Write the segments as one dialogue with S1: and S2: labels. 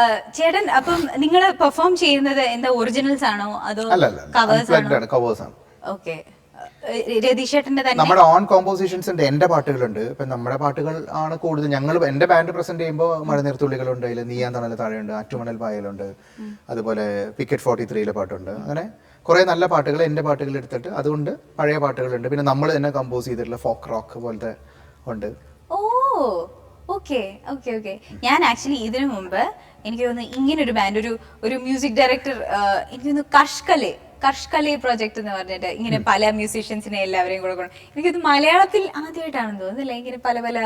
S1: ആ, ചേട്ടൻ അപ്പം നിങ്ങൾ പെർഫോം ചെയ്യുന്നത് എന്താ ഒറിജിനൽസ് ആണോ? അതോ കവേഴ്സ് ആണോ?
S2: കവേഴ്സ് ആണ്
S1: ഓക്കെ
S2: നമ്മുടെ ഓൺ കോമ്പോസിഷൻസ് ഉണ്ട് എന്റെ പാട്ടുകളുണ്ട്. ഇപ്പൊ നമ്മുടെ പാട്ടുകൾ ആണ് കൂടുതൽ. ഞങ്ങൾ എന്റെ ബാൻഡ് പ്രസന്റ് ചെയ്യുമ്പോൾ മഴനീർത്തുള്ളികളുണ്ട്. അതിൽ നീയാൻ തണൽ താഴെയുണ്ട് അറ്റുമണൽ പായലുണ്ട്. അതുപോലെ പിക്കറ്റ് ഫോർട്ടി ത്രീയിലെ പാട്ടുണ്ട്. അങ്ങനെ കുറെ നല്ല പാട്ടുകൾ എന്റെ പാട്ടുകൾ എടുത്തിട്ട് അതുകൊണ്ട് പഴയ പാട്ടുകളുണ്ട്. പിന്നെ നമ്മൾ തന്നെ കമ്പോസ് ചെയ്തിട്ടുള്ള ഫോക്ക് റോക്ക് പോലത്തെ ഉണ്ട്.
S1: ഓ ഓക്കെ ഓക്കെ ഓക്കെ ഞാൻ ആക്ച്വലി ഇതിനു മുമ്പ് എനിക്ക് തോന്നുന്നു ഇങ്ങനെ ഒരു ബാൻഡ് ഒരു ഒരു മ്യൂസിക് ഡയറക്ടർ എനിക്ക് തോന്നുന്നു കഷ്കലെ കഷ്കലെ പ്രോജക്ട് എന്ന് പറഞ്ഞിട്ട് ഇങ്ങനെ പല മ്യൂസീഷ്യൻസിനെ എല്ലാവരെയും കൂടെ കൊണ്ട് എനിക്കത് മലയാളത്തിൽ ആദ്യമായിട്ടാണെന്ന് തോന്നുന്നു. അല്ലേ? ഇങ്ങനെ പല പല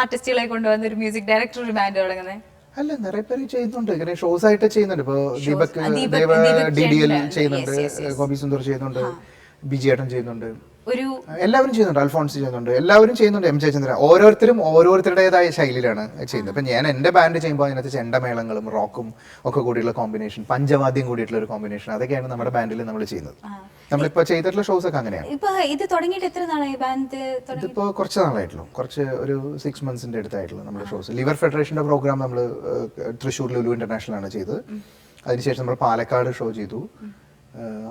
S1: ആർട്ടിസ്റ്റുകളെ കൊണ്ടുവന്ന ഒരു മ്യൂസിക് ഡയറക്ടർ ഒരു ബാൻഡ് തുടങ്ങുന്നത്
S2: അല്ല നിറയെ പേര് ചെയ്യുന്നുണ്ട്. ഇങ്ങനെ ഷോസ് ആയിട്ട് ചെയ്യുന്നുണ്ട്. ഇപ്പൊ
S1: Deepak
S2: Deva D D
S1: L
S2: ചെയ്യുന്നുണ്ട്. ഗോപി സുന്ദർ ചെയ്യുന്നുണ്ട്. ബിജി ഏട്ടൻ ചെയ്യുന്നുണ്ട്.
S1: ഒരു
S2: എല്ലാവരും ചെയ്യുന്നുണ്ട് അൽഫോൺസ് ചെയ്യുന്നുണ്ട് എല്ലാവരും ചെയ്യുന്നുണ്ട് എം ജയചന്ദ്രൻ ഓരോരുത്തരും ഓരോരുത്തരുടേതായ ശൈലിയിലാണ് ചെയ്യുന്നത്. ഇപ്പൊ ഞാൻ എന്റെ ബാൻഡ് ചെയ്യുമ്പോൾ അതിനകത്ത് ചെണ്ടമേളങ്ങളും റോക്കും ഒക്കെ കൂടിയുള്ള കോമ്പിനേഷൻ പഞ്ചവാദ്യം കൂടിയിട്ടുള്ള ഒരു കോമ്പിനേഷൻ അതൊക്കെയാണ് നമ്മുടെ ബാൻഡിൽ നമ്മൾ ചെയ്യുന്നത്. നമ്മളിപ്പോ ചെയ്തിട്ടുള്ള ഷോസ് ഒക്കെ അങ്ങനെയാണ്.
S1: ഇപ്പൊ ഇത് തുടങ്ങിയിട്ട് എത്ര നാളായി ബാൻഡ്
S2: ഇതിപ്പോ കുറച്ച് നാളായിട്ടുള്ളൂ. കുറച്ച് ഒരു സിക്സ് മന്ത്സിന്റെ അടുത്തായിട്ടുള്ള നമ്മുടെ ഷോസ് ലിവർ ഫെഡറേഷന്റെ പ്രോഗ്രാം നമ്മൾ തൃശ്ശൂർ ലുലു ഇന്റർനാഷണൽ ആണ് ചെയ്തത്. അതിനുശേഷം നമ്മൾ പാലക്കാട് ഷോ ചെയ്തു.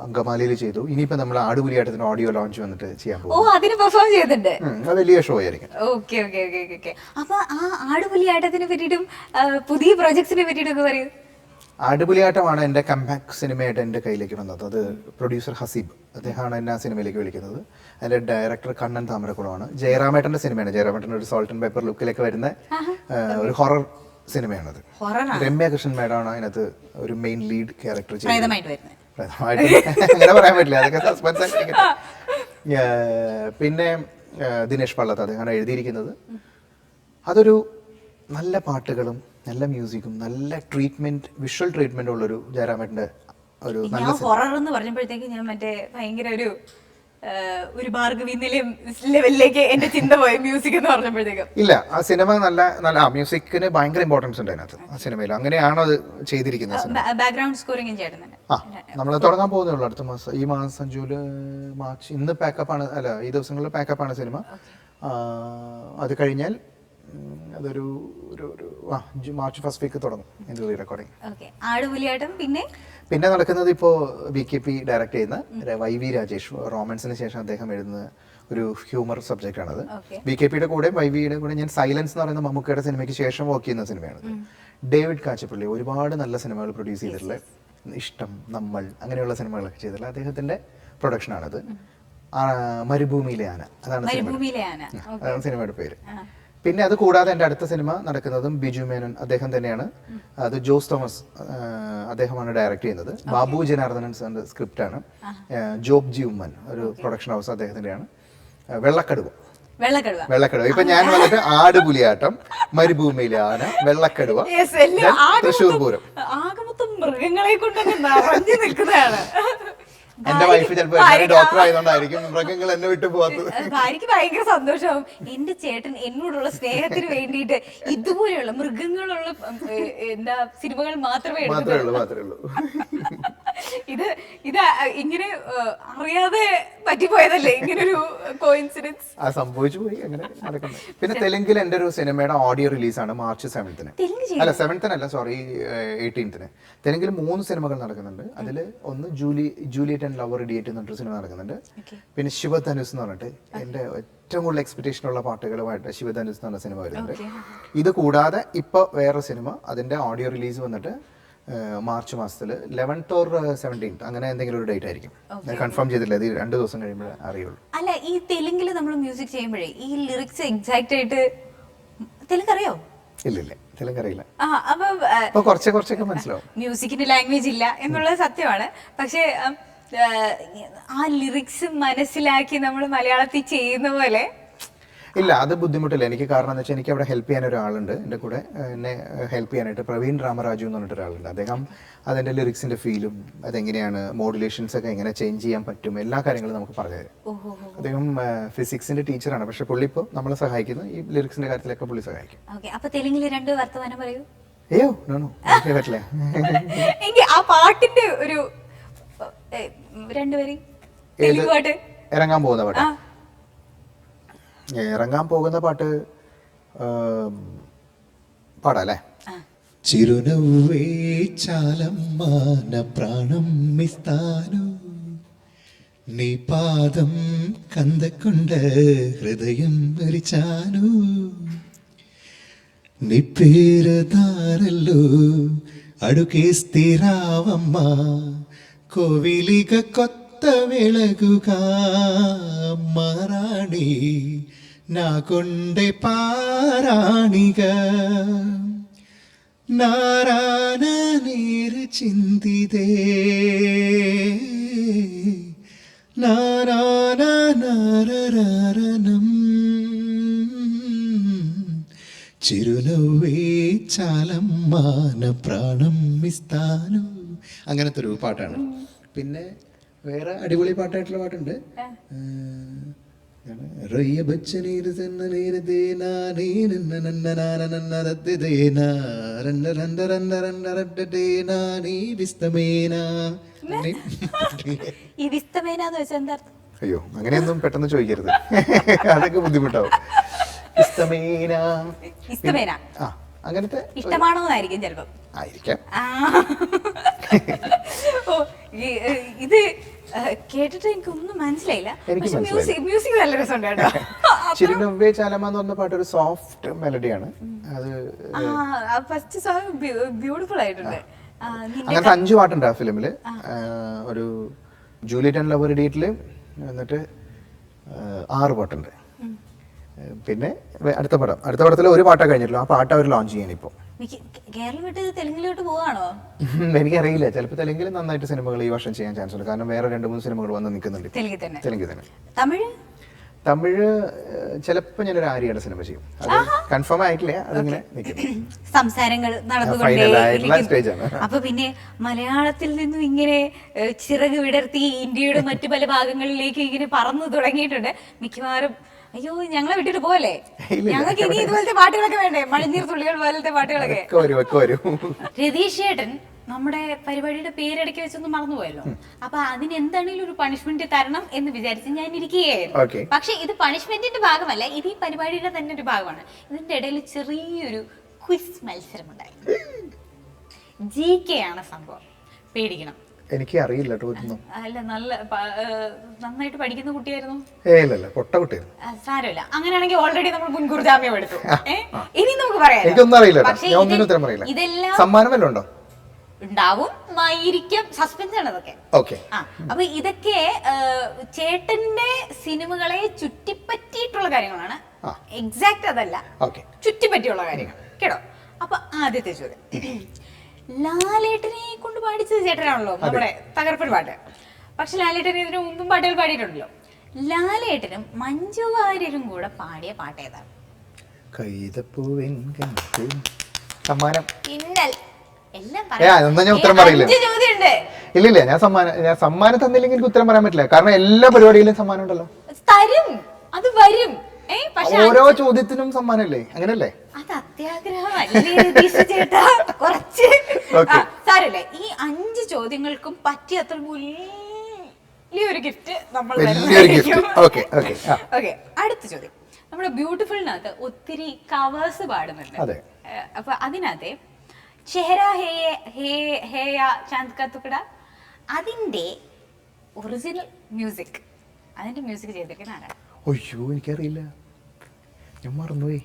S2: അങ്കമാലിയിൽ ചെയ്തു. ഇനിയിപ്പോ നമ്മൾ ആടുപുലിയാട്ടത്തിന് ഓഡിയോ ലോഞ്ച് വന്നിട്ട് ചെയ്യാൻ
S1: ഓ
S2: പോകും
S1: അതിന് പെർഫോം ചെയ്തിട്ടുണ്ട്.
S2: വലിയ ഷോ ആയിരിക്കും.
S1: Okay okay okay okay okay അപ്പൊ ആ ആടുപുലിയാട്ടത്തിനെ പറ്റിയിട്ടും പുതിയ പ്രോജക്ട്സിനെ പറ്റിയിട്ടും ഒക്കെ പറയൂ.
S2: ആടുപുലിയാട്ടമാണ് എന്റെ കമ്പാക്ട് സിനിമയായിട്ട് എന്റെ കയ്യിലേക്ക് വന്നത്. അത് പ്രൊഡ്യൂസർ ഹസീബ് അദ്ദേഹമാണ് എന്നെ ആ സിനിമയിലേക്ക് വിളിക്കുന്നത്. അതിന്റെ ഡയറക്ടർ കണ്ണൻ താമരക്കുളമാണ്. ജയറാമേട്ടന്റെ സിനിമയാണ് ജയറാമേട്ടന്റെ ഒരു സോൾട്ട് ആൻഡ് പേപ്പർ ലുക്കിലേക്ക് വരുന്ന ഒരു ഹൊറർ സിനിമയാണത് രമ്യ കൃഷ്ണൻ മേഡമാണ് അതിനകത്ത് ഒരു മെയിൻ ലീഡ് ക്യാരക്ടർ ചെയ്യുന്നത്.
S1: പ്രേതമായിട്ട്
S2: അങ്ങനെ പറയാൻ പറ്റില്ല. അതൊക്കെ സസ്പെൻസ് പിന്നെ ദിനേഷ് പള്ളത്ത് അദ്ദേഹമാണ് എഴുതിയിരിക്കുന്നത്. അതൊരു നല്ല പാട്ടുകളും നല്ല മ്യൂസിക്കും നല്ല ട്രീറ്റ്മെന്റ് വിഷ്വൽ ട്രീറ്റ്മെന്റ് ഉള്ളൊരു ജയരാമേട്ടന്റെ ഒരു നല്ല
S1: ഹൊറർ എന്ന് പറഞ്ഞപ്പോഴത്തേക്ക് ഞാൻ മറ്റേ ഭയങ്കര ഒരു ഒരു ഭാർഗവി ലെവലിലേക്ക് എന്റെ ചിന്ത പോയി മ്യൂസിക് എന്ന് പറഞ്ഞപ്പോഴത്തേക്കും.
S2: ഇല്ല ആ സിനിമ നല്ല നല്ല ആ മ്യൂസിക്കിന് ഭയങ്കര ഇമ്പോർട്ടൻസ് ഉണ്ട് അതിനകത്ത് ആ സിനിമയിൽ. അങ്ങനെയാണോ അത് ചെയ്തിരിക്കുന്നത്
S1: ബാക്ക്ഗ്രൗണ്ട് സ്കോറിംഗ് തന്നെ
S2: ആ നമ്മൾ തുടങ്ങാൻ പോകുന്നേ ഉള്ളൂ അടുത്ത മാസം. ഈ മാസം ജൂലൈ മാർച്ച് ഇന്ന് പാക്കപ്പ് ആണ് അല്ല ഈ ദിവസങ്ങളിൽ പാക്കപ്പ് ആണ് സിനിമ. അത് കഴിഞ്ഞാൽ അതൊരു ഒരു ഒരു ആ ജു- മാർച്ച് ഫസ്റ്റ് വീക്ക് തുടങ്ങും ഇതിന്റെ റീ റെക്കോർഡിങ്
S1: ആടുപുലിയാട്ടം പിന്നെ?
S2: പിന്നെ നടക്കുന്നത് ഇപ്പോൾ ബി കെ പി ഡയറക്ട് ചെയ്യുന്ന വൈ വി രാജേഷ് റോമൻസിന് ശേഷം അദ്ദേഹം എഴുതുന്ന ഒരു ഹ്യൂമർ സബ്ജക്റ്റ് ആണത്. ബി കെ പിയുടെ കൂടെ വൈ വിയുടെ കൂടെ ഞാൻ സൈലൻസ് എന്ന് പറയുന്ന മമ്മൂക്കയുടെ സിനിമയ്ക്ക് ശേഷം വർക്ക് ചെയ്യുന്ന സിനിമയാണ് ഡേവിഡ് കാച്ചപ്പള്ളി ഒരുപാട് നല്ല സിനിമകൾ പ്രൊഡ്യൂസ് ചെയ്തിട്ടുള്ള ഇഷ്ടം നമ്മൾ അങ്ങനെയുള്ള സിനിമകളൊക്കെ ചെയ്തിട്ടുള്ള അദ്ദേഹത്തിന്റെ പ്രൊഡക്ഷനാണത് മരുഭൂമിയിലെ ആന അതാണ് സിനിമയുടെ പേര്. പിന്നെ അത് കൂടാതെ എന്റെ അടുത്ത സിനിമ നടക്കുന്നതും ബിജു മേനോൻ അദ്ദേഹം തന്നെയാണ്. അത് ജോസ് തോമസ് അദ്ദേഹമാണ് ഡയറക്ട് ചെയ്യുന്നത്. ബാബു ജനാർദ്ദനൻ സാറിന്റെ സ്ക്രിപ്റ്റ് ആണ്. ജോബ് ജി ഉമ്മൻ ഒരു പ്രൊഡക്ഷൻ ഹൗസ് അദ്ദേഹത്തിന്റെയാണ്. വെള്ളക്കടുവ.
S1: വെള്ളക്കടുവ.
S2: വെള്ളക്കടുവ. ഇപ്പൊ ഞാൻ വന്നിട്ട് ആട് പുലിയാട്ടം മരുഭൂമിയിലെ ആന വെള്ളക്കടുവ തൃശ്ശൂർ പൂരം.
S1: ആകെ മൊത്തം മൃഗങ്ങളെ കൊണ്ടൊക്കെ നിറഞ്ഞു നിൽക്കുന്നതാണ്.
S2: എന്റെ വൈഫ്
S1: ചിലപ്പോ
S2: ഡോക്ടർ ആയതുകൊണ്ടായിരിക്കും മൃഗങ്ങൾ എന്നെ വിട്ടു പോകാത്തത്.
S1: ഭാര്യക്ക് ഭയങ്കര സന്തോഷമാവും. എന്റെ ചേട്ടൻ എന്നോടുള്ള സ്നേഹത്തിന് വേണ്ടിയിട്ട് ഇതുപോലെയുള്ള മൃഗങ്ങളുള്ള എന്താ സിനിമകൾ മാത്രമേ
S2: മാത്രമേ ഉള്ളൂ മാത്രമേ ഉള്ളൂ.
S1: ഇത് ഇത് ഇങ്ങനെ അറിയാതെ പറ്റിപ്പോയതല്ലേ ഇങ്ങനെ ഒരു കോയിൻസിഡൻസ്
S2: ആ സംഭവിച്ചു പോയി അങ്ങനെ നടക്കുന്നത് പിന്നെ തെലുങ്കിൽ എന്റെ ഒരു സിനിമയുടെ ഓഡിയോ റിലീസാണ് മാർച്ച് സെവൻത്തിന്
S1: തെലുങ്ക്
S2: അല്ല സെവൻത്തിനല്ല സോറി എയ്റ്റീൻത്തിന് തെലുങ്കിൽ മൂന്ന് സിനിമകൾ നടക്കുന്നുണ്ട്. അതിൽ ഒന്ന് Julie Juliet and lover idiot എന്ന് പറഞ്ഞൊരു സിനിമ നടക്കുന്നുണ്ട്. പിന്നെ ശിവധനുസ് എന്ന് പറഞ്ഞിട്ട് എന്റെ ഏറ്റവും കൂടുതൽ എക്സ്പെക്ടേഷൻ ഉള്ള പാട്ടുകളുമായിട്ട് ശിവധനുസ് എന്ന് പറഞ്ഞ സിനിമ വരുന്നുണ്ട്. ഇത് കൂടാതെ ഇപ്പോൾ വേറെ സിനിമ അതിന്റെ ഓഡിയോ റിലീസ് വന്നിട്ട് മാർച്ച് മാസത്തിൽ ലെവൻത്ത് ഓർ സെവന്റീൻത്ത് അങ്ങനെ എന്തെങ്കിലും ഒരു ഡേറ്റ് ആയിരിക്കും. ഞാൻ കൺഫേം ചെയ്തില്ല ഇത് രണ്ട് ദിവസം കഴിയുമ്പോഴേ അറിയുള്ളൂ.
S1: അല്ല ഈ തെലുങ്കിൽ നമ്മൾ മ്യൂസിക് ചെയ്യുമ്പോഴേ ഈ ലിറിക്സ് എക്സാക്റ്റ് ആയിട്ട് തെലുങ്ക് അറിയോ
S2: ഇല്ല ഇല്ല തെലുങ്ക് അറിയില്ല
S1: അപ്പൊ
S2: കുറച്ച് കുറച്ചൊക്കെ മനസ്സിലാവും.
S1: മ്യൂസിക്കിന്റെ ലാംഗ്വേജ് ഇല്ല എന്നുള്ളത് സത്യമാണ്. പക്ഷേ ആ ലിറിക്സ് മനസ്സിലാക്കി നമ്മൾ മലയാളത്തിൽ ചെയ്യുന്ന പോലെ
S2: ഇല്ല അത് ബുദ്ധിമുട്ടില്ല. എനിക്ക് കാരണം എന്ന് വെച്ചാൽ എനിക്ക് അവിടെ ഹെൽപ്പ് ചെയ്യാൻ ഒരാളുണ്ട് എന്റെ കൂടെ. എന്നെ ഹെൽപ്പ് ചെയ്യാനായിട്ട് പ്രവീൺ രാമരാജു എന്ന് പറഞ്ഞിട്ട് ഒരാളുണ്ട്. അദ്ദേഹം അതിന്റെ ലിറിക്സിന്റെ ഫീലും അതെങ്ങനെയാണ് മോഡുലേഷൻസ് ഒക്കെ എങ്ങനെ ചേഞ്ച് ചെയ്യാൻ പറ്റും എല്ലാ കാര്യങ്ങളും നമുക്ക് പറഞ്ഞു തരും. അദ്ദേഹം ഫിസിക്സിന്റെ ടീച്ചറാണ് പക്ഷെ പുള്ളി ഇപ്പോൾ നമ്മളെ സഹായിക്കുന്നു. ഈ ലിറിക്സിന്റെ കാര്യത്തിലൊക്കെ പുള്ളി സഹായിക്കും.
S1: ഓക്കെ അപ്പൊ തെലുങ്കിൽ രണ്ട് വർത്തമാനം പറയൂ.
S2: അയ്യോ നോ നോ എനിക്ക് പറ്റില്ല.
S1: എങ്കിൽ ആ പാട്ടിന്റെ ഒരു രണ്ടുപേരും.
S2: ഇറങ്ങാൻ പോകുന്ന പാട്ട്. ഇറങ്ങാൻ പോകുന്ന പാട്ട് ഏം, പാടാം അല്ലേ
S1: ആ,
S3: చిరునవ్వే చాలమ్మా నా ప్రాణం ఇస్తాను నీ పాదం కందకుండా హృదయం మరిచాను నీ పేరు దారల్లో అడుగేస్తే రావమ్మా కోవిలిక కొత్త వెలుగుగా మారాణి നഗുണ്ടി പാരാണിക നാരായണ നീര് ചിന്തിതേ നാരായണ നാരരണം ചാലം മാന പ്രാണം മിസ്താനു അങ്ങനത്തെ ഒരു പാട്ടാണ്. പിന്നെ വേറെ അടിപൊളി പാട്ടായിട്ടുള്ള പാട്ടുണ്ട്. നന്ന നാന നന്ന നീ
S2: അയ്യോ അങ്ങനെയൊന്നും പെട്ടെന്ന് ചോദിക്കരുത് അതൊക്കെ ബുദ്ധിമുട്ടാവും ആ അങ്ങനത്തെ
S1: ഇഷ്ടമാണോ എന്നായിരിക്കും
S2: ആയിരിക്കാം
S1: ഇത് കേട്ടിട്ട് എനിക്ക് ഒന്നും മനസ്സിലായില്ല.
S2: എനിക്ക് മനസ്സിലായി.
S1: മ്യൂസിക് നല്ല രസമുണ്ട് കേട്ടോ.
S2: ചിരുനവ്വേ ചാലമ എന്ന് പറഞ്ഞ പാട്ട് ഒരു സോഫ്റ്റ് മെലഡിയാണ് അത്
S1: ഫസ്റ്റ് സോങ് ബ്യൂട്ടിഫുൾ ആയിട്ടുണ്ട്.
S2: അങ്ങനത്തെ അഞ്ച് പാട്ടുണ്ട് ആ ഫിലിമിൽ ഒരു ജൂലിയറ്റ് ആൻഡ് ലവർ ഇഡിയറ്റിൽ എന്നിട്ട് ആറ് പാട്ടുണ്ട്. പിന്നെ അടുത്ത പടം. അടുത്ത പടത്തിൽ ഒരു പാട്ടാണ് കഴിഞ്ഞിട്ടുള്ളൂ. ആ പാട്ട് അവർ ലോഞ്ച് ചെയ്യാൻ ഇപ്പോൾ
S1: കേരളം വിട്ട് തെലുങ്കിലോട്ട് പോവാണോ?
S2: എനിക്കറിയില്ല. ചിലപ്പോൾ തെലുങ്കിൽ നന്നായിട്ട് സിനിമകൾ ഈ വർഷം ചെയ്യാൻ ചാൻസ് ഉണ്ട്. കാരണം വേറെ രണ്ട് മൂന്ന് സിനിമകൾ വന്ന് നിൽക്കുന്നുണ്ട്.
S1: തെലുങ്കിൽ തന്നെ.
S2: തെലുങ്കിൽ തന്നെ.
S1: തമിഴ്?
S2: തമിഴ് ചിലപ്പോൾ ഞാനൊരു ആര്യയുടെ സിനിമ ചെയ്യും. അത് കൺഫേം ആയിട്ടില്ല. അതിങ്ങനെ
S1: സംസാരങ്ങൾ അപ്പൊ പിന്നെ മലയാളത്തിൽ നിന്നും ഇങ്ങനെ ചിറക് വിടർത്തി ഇന്ത്യയുടെ മറ്റു പല ഭാഗങ്ങളിലേക്ക് ഇങ്ങനെ പറന്നു തുടങ്ങിയിട്ടുണ്ട്. മിക്കവാറും അയ്യോ ഞങ്ങളെ വിട്ടിട്ട്
S2: പോവല്ലേ?
S1: ഞങ്ങൾക്ക് ഇനി ഇതുപോലത്തെ പാട്ടുകളൊക്കെ വേണ്ടേ? മഴനീർ തുള്ളികൾ പോലത്തെ പാട്ടുകളൊക്കെ. രതീഷ് ചേട്ടൻ നമ്മുടെ പരിപാടിയുടെ പേരിടയ്ക്ക് വെച്ചൊന്നും മറന്നുപോയല്ലോ. അപ്പൊ അതിന് എന്താണെങ്കിലും ഒരു പണിഷ്മെന്റ് തരണം എന്ന് വിചാരിച്ച് ഞാൻ ഇരിക്കുകയായിരുന്നു. പക്ഷെ ഇത് പണിഷ്മെന്റിന്റെ ഭാഗമല്ല ഇത് ഈ പരിപാടിയുടെ തന്നെ ഒരു ഭാഗമാണ്. ഇതിന്റെ ഇടയിൽ ചെറിയൊരു ക്വിസ് മത്സരം ഉണ്ടായി ജി കെ ആണ് സംഭവം. പേടിക്കണം.
S2: എനിക്ക് അറിയില്ല
S1: അല്ല നല്ല പ- ഏഹ് നന്നായിട്ട് പഠിക്കുന്ന കുട്ടിയായിരുന്നു?
S2: ഏ ഇല്ലല്ല പൊട്ട കുട്ടിയായിരുന്നു.
S1: ആ, സാരമില്ല. അങ്ങനെയാണെങ്കിൽ ഓൾറെഡി നമ്മൾ മുൻകൂർ ജാമ്യം എടുത്തു. ഏ? ഇനി നമുക്ക് പറയാം
S2: എനിക്കൊന്നും അറിയില്ല കേട്ടോ.
S1: പക്ഷേ
S2: ഞാൻ ഒന്നിനും
S1: ഇതിൽ-
S2: ഉത്തരം പറയില്ല.
S1: ഇതെല്ലാം
S2: സമ്മാനം വല്ലതും ഉണ്ടോ?
S1: ഉണ്ടാവും. സസ്പെൻസ് ആണ് അതൊക്കെ
S2: ഓക്കെ.
S1: ആ അപ്പൊ ഇതൊക്കെ ചേട്ടന്റെ സിനിമകളെ ചുറ്റിപ്പറ്റിയിട്ടുള്ള കാര്യങ്ങളാണ്.
S2: ആ.
S1: എക്സാക്ട് അതല്ല.
S2: ഓക്കെ.
S1: ചുറ്റിപ്പറ്റിയുള്ള കാര്യങ്ങൾ. കേട്ടോ? അപ്പൊ ആദ്യത്തെ ചോദ്യം. ലാലേട്ടനെ കൊണ്ട് പാടിച്ചത് ചേട്ടനാണല്ലോ നമ്മുടെ തകർപ്പൻ പാട്ട്. പക്ഷെ ലാലേട്ടൻ ഇതിനു മുമ്പും പാട്ടുകൾ പാടിയിട്ടുണ്ടല്ലോ. ലാലേട്ടനും മഞ്ജു വാര്യരും കൂടെ പാടിയ പാട്ട് ഏതാണ്.
S2: സമ്മാനം.
S1: ചോദ്യമുണ്ട്.
S2: ഇല്ലില്ല ഞാൻ സമ്മാനം ഞാൻ സമ്മാനം തന്നില്ലെങ്കിൽ ഉത്തരം പറയാൻ പറ്റില്ല. കാരണം എല്ലാ പരിപാടിയിലും സമ്മാനം ഉണ്ടല്ലോ.
S1: തരും. അത് വരും.
S2: ഓരോ ചോദ്യത്തിനും സമ്മാനല്ലേ? അങ്ങനല്ലേ?
S1: അത് അത്യാഗ്രഹമല്ലേ ചേട്ടാ കുറച്ച്. ആ, ഈ അഞ്ച് ചോദ്യങ്ങൾക്കും പറ്റിയ അത്ര വലിയൊരു ഗിഫ്റ്റ് നമ്മൾ
S2: ഓക്കെ
S1: അടുത്ത ചോദ്യം. നമ്മുടെ ബ്യൂട്ടിഫുളിനകത്ത് ഒത്തിരി കവേഴ്സ് പാടുന്നുണ്ട്. അപ്പൊ അതിനകത്തെ ചെഹര ഹേ ഹേ ഹേയ ചാന്ദ് കാ തുക്കട അതിന്റെ ഒറിജിനൽ മ്യൂസിക് അതിന്റെ മ്യൂസിക് ചെയ്തിരിക്കുന്ന ആരാണ്?
S2: അയ്യോ എനിക്കറിയില്ല. ഞാൻ മറന്നുപോയി.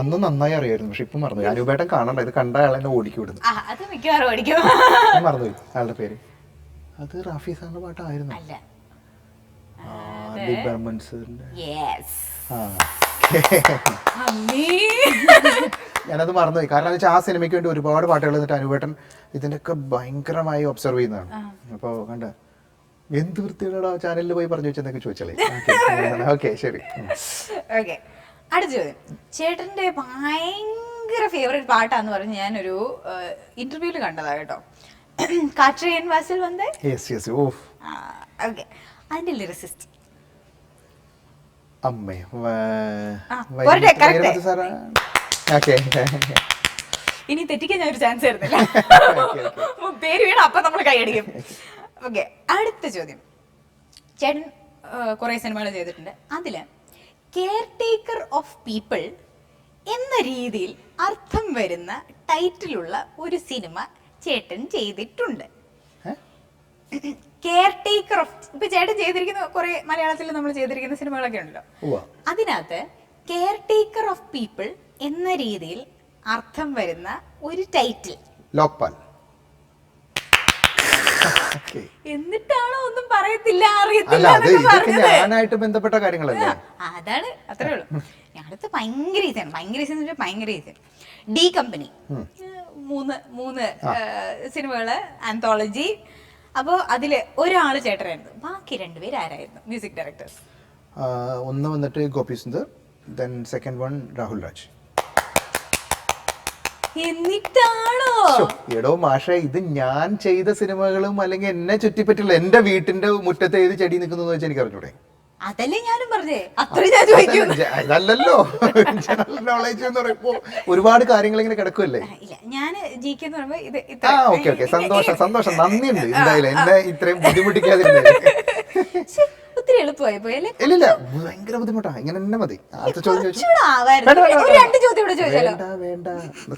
S2: അന്ന് നന്നായി അറിയായിരുന്നു. പക്ഷെ ഇപ്പൊ മറന്നു. അനുപേട്ടൻ കാണണ്ട. ഇത് കണ്ട ആളെ എന്നെ ഓടിക്കി വിടുന്നു
S1: ആ അത് മിക്കവാറും ഓടിക്കും.
S2: ഞാൻ മറന്നുപോയി ആളുടെ പേര്. അത് റാഫി സാറിന്റെ പാട്ടായിരുന്നു.
S1: അല്ല.
S2: ബർമൻ സാറിന്റെ ആ ഞാനത് മറന്നുപോയി കാരണം എന്ന് വെച്ചാൽ ആ സിനിമയ്ക്ക് വേണ്ടി ഒരുപാട് പാട്ടുകൾ എന്നിട്ട് അനുപേട്ടൻ ഇതിനൊക്കെ ഭയങ്കരമായി ഒബ്സർവ് ചെയ്യുന്നതാണ്. അപ്പോൾ കണ്ട? എന്ത് വൃത്തിയുടെ ചാനലിൽ പോയി പറഞ്ഞു വെച്ചെന്നൊക്കെ ചോദിച്ചാലേ ഓക്കെ. ശരി.
S1: ഓക്കെ അടുത്ത ചോദ്യം. ചേട്ടന്റെ ഭയങ്കര ഫേവറേറ്റ് പാട്ടാന്ന് പറഞ്ഞ് ഞാനൊരു ഇന്റർവ്യൂൽ കണ്ടതാ കേട്ടോ. കാട്രിയൻ വാസിൽ വന്നേ? ഓക്കെ അതിന്റെ ലിറിസിസ്റ്റ്
S2: അമ്മേ
S1: ഇനി തെറ്റിക്കാൻ ഞാൻ ഒരു ചാൻസ് തരുന്നില്ല പേര് വീണ അപ്പൊ നമ്മൾ കൈയടിക്കും ഓക്കെ അടുത്ത ചോദ്യം. ചേട്ടൻ കുറെ സിനിമകൾ ചെയ്തിട്ടുണ്ട്. അതിൽ കെയർ ടേക്കർ ഓഫ് പീപ്പിൾ എന്ന രീതിയിൽ അർത്ഥം വരുന്ന ടൈറ്റിലുള്ള ഒരു സിനിമ ചേട്ടൻ ചെയ്തിട്ടുണ്ട്? കെയർ ടേക്കർ ഓഫ് ഇപ്പൊ ചേട്ടൻ ചെയ്തിരിക്കുന്ന കുറെ മലയാളത്തിൽ നമ്മൾ ചെയ്തിരിക്കുന്ന സിനിമകളൊക്കെ ഉണ്ടല്ലോ. അതിനകത്ത് കെയർ ടേക്കർ ഓഫ് പീപ്പിൾ എന്ന രീതിയിൽ അർത്ഥം വരുന്ന ഒരു ടൈറ്റിൽ
S2: ലോക്പാൽ.
S1: എന്നിട്ടാണോ അറിയത്തില്ല പറഞ്ഞത്?
S2: ഞാനായിട്ട് ബന്ധപ്പെട്ട കാര്യങ്ങളല്ല?
S1: അതാണ് അത്രേ ഉള്ളൂ. ഞങ്ങളടുത്ത് ഭയങ്കര ഈസിയാണ് ഭയങ്കര ഈസി എന്ന് വെച്ചാൽ ഭയങ്കര ഈസി ഡി കമ്പനി. മൂന്ന് മൂന്ന് സിനിമകൾ ആന്തോളജി അപ്പോൾ അതിൽ ഒരാൾ ചേട്ടനായിരുന്നു. ബാക്കി രണ്ടുപേര് ആരായിരുന്നു? മ്യൂസിക് ഡയറക്ടേഴ്സ്
S2: ഒന്ന് വന്നിട്ട് Gopi Sundar then second one Rahul Raj.
S1: എന്നിട്ടാണോ?
S2: എടോ മാഷ ഇത് ഞാൻ ചെയ്ത സിനിമകളും അല്ലെങ്കിൽ എന്നെ ചുറ്റിപ്പറ്റിയുള്ള എന്റെ വീട്ടിന്റെ മുറ്റത്തെ ഏത് ചെടി നിൽക്കുന്നു വെച്ചാൽ എനിക്ക് അറിഞ്ഞൂടെ?
S1: അതല്ലേ ഞാനും പറഞ്ഞേ. അത്ര ഞാൻ
S2: അതല്ലല്ലോ. ജനറൽ നോളേജ് എന്ന് പറയുമ്പോ ഒരുപാട് കാര്യങ്ങൾ ഇങ്ങനെ കിടക്കുമല്ലേ
S1: ഞാൻ ജി കെ എന്ന് പറയുമ്പോ
S2: ആ ഓക്കെ ഓക്കെ. സന്തോഷം സന്തോഷം. നന്ദിയുണ്ട്. എന്തായാലും എന്നെ ഇത്രയും ബുദ്ധിമുട്ടിക്കാതിരുന്നത്
S1: ശ്ശെ, ഒത്തിരി എളുപ്പമായി പോയി അല്ലേ?
S2: ഇല്ലില്ല ഭയങ്കര ബുദ്ധിമുട്ടാ ഇങ്ങനെ തന്നെ മതി. അടുത്ത ചോദ്യം ചോദിച്ചു.
S1: കുറച്ചുകൂടെ ആവായിരുന്നു. ഒരു രണ്ട് ചോദ്യം ചോദിച്ചാലോ?
S2: വേണ്ട വേണ്ട.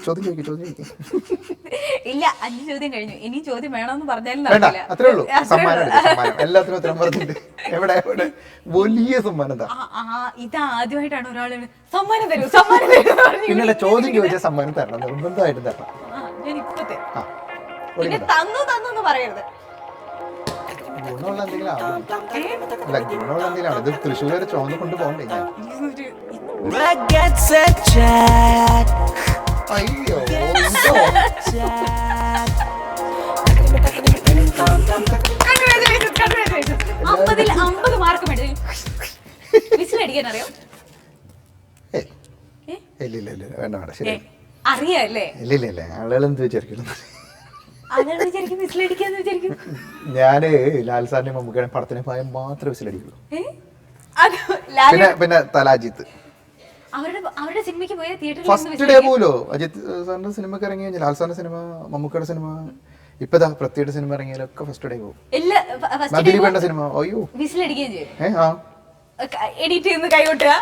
S2: ചോദ്യം ചോദിക്കും ചോദ്യം ചോദിക്കും.
S1: ഇല്ല അഞ്ച് ചോദ്യം കഴിഞ്ഞു. ഇനി ചോദ്യം വേണമെന്ന് പറഞ്ഞാലും
S2: വേണ്ട
S1: നടക്കില്ല.
S2: അത്രേ ഉള്ളൂ.
S1: അത്രേ
S2: സമ്മാനം
S1: ഉള്ളൂ.
S2: എടുക്ക്, സമ്മാനം. എല്ലാത്തിനും ഉത്തരം പറഞ്ഞിട്ടുണ്ട് എവിടെ എവിടെ? വലിയ സമ്മാനം എന്താ
S1: ആ, ആ, ഇത് ആദ്യമായിട്ടാണ് ഒരാൾ സമ്മാനം തരൂ സമ്മാനം തരൂ എന്ന് പറഞ്ഞ്
S2: പിന്നല്ല ചോദ്യം ചോദിച്ചാൽ സമ്മാനം തരണം. നിർബന്ധമായിട്ടും തരണം.
S1: ആ, ഞാൻ ഇപ്പൊ തരും
S2: ആ
S1: പിന്നെ തന്നു തന്നു എന്ന് പറയരുത്.
S2: ഗുണമുള്ള എന്തെങ്കിലും ആവും? അല്ല ഗുണമുള്ള എന്തെങ്കിലും ആണ് ഇത് തൃശ്ശൂർ വരെ ചോന്ന് കൊണ്ട് പോകണ്ടേ ഞാൻ. അയ്യോ.
S1: അമ്പതിൽ അമ്പത് മാർക്ക് മേടിച്ചു. വിസിലടിക്കാൻ അറിയോ?
S2: ഇല്ല ഇല്ല ഇല്ല വേണ്ട വേണ്ട ശരി
S1: ഏ, അറിയാല്ലേ
S2: ഇല്ല ഇല്ല ഇല്ല ആളുകൾ എന്ത് വിചാരിക്കുന്നു? ഞാൻ ലാൽ സാറിന്റെ മമ്മൂക്കയുടെ പടത്തിന് പോയാൽ മാത്രമേ വിസിലടിക്കുള്ളൂ. പിന്നെ പിന്നെ തലാജിത്ത്
S1: അവരുടെ അവരുടെ സിനിമയ്ക്ക് പോയ തിയേറ്ററിൽ
S2: ഫസ്റ്റ് ഡേ പോലോ അജിത് സാറിന്റെ സിനിമക്ക് ഇറങ്ങി കഴിഞ്ഞാൽ ലാൽ സാറിന്റെ സിനിമ മമ്മൂക്കയുടെ സിനിമ ഇപ്പൊ ദാ പൃഥ്വിയുടെ സിനിമ ഇറങ്ങിയാലൊക്കെ ഫസ്റ്റ് ഡേ പോകും. സിനിമ. അയ്യോ.
S1: ചെയ്യും.
S2: ആ.
S1: എഡിറ്റ് ചെയ്ത് കൈകൊട്ടുക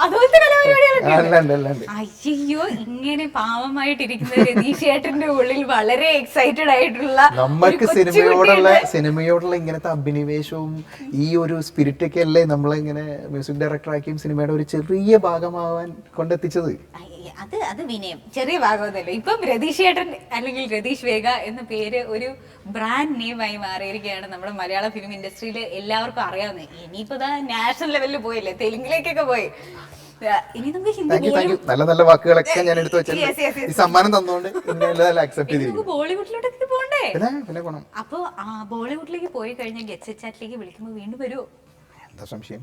S1: അതുപോലത്തെ
S2: അല്ല
S1: അയ്യോ ഇങ്ങനെ പാവമായിട്ടിരിക്കുന്ന രതീഷേട്ടന്റെ ഉള്ളിൽ വളരെ എക്സൈറ്റഡ് ആയിട്ടുള്ള
S2: നമ്മൾക്ക് സിനിമയോടുള്ള സിനിമയോടുള്ള ഇങ്ങനത്തെ അഭിനിവേശവും ഈ ഒരു സ്പിരിറ്റ് ഒക്കെ അല്ലേ നമ്മളെ ഇങ്ങനെ മ്യൂസിക് ഡയറക്ടറാക്കിയും സിനിമയുടെ ഒരു ചെറിയ ഭാഗമാവാൻ കൊണ്ടെത്തിച്ചത്?
S1: അയ്യ, അത് അത് വിനയം. ചെറിയ ഭാഗമൊന്നുമല്ല. ഇപ്പം രതീഷേട്ടൻ അല്ലെങ്കിൽ രതീഷ് വേഗ എന്ന പേര് ഒരു ബ്രാൻഡ് നെയിമായി മാറിയിരിക്കുകയാണ് നമ്മുടെ മലയാള ഫിലിം ഇൻഡസ്ട്രിയിൽ എല്ലാവർക്കും അറിയാവുന്നത്. ഇനിയിപ്പോ നാഷണൽ ലെവലിൽ പോയില്ലേ? തെലുങ്കിലേക്കൊക്കെ പോയി. ഇനി നമുക്ക് ഹിന്ദി
S2: നല്ല നല്ല വാക്കുകളൊക്കെ ഞാൻ എടുത്തു വെച്ചിട്ടുണ്ട്. ഈ സമ്മാനം തന്നുകൊണ്ട് അക്സെപ്റ്റ് ചെയ്തിരിക്കും.
S1: ബോളിവുഡിലോട്ടൊക്കെ പോകണ്ടേ
S2: പിന്നെ പിന്നെ ഗുണം
S1: അപ്പൊ ആ ബോളിവുഡിലേക്ക് പോയി കഴിഞ്ഞാൽ ഗെറ്റ് ചാറ്റിലേക്ക് വിളിക്കുമ്പോൾ വീണ്ടും വരുമോ
S2: എന്താ സംശയം?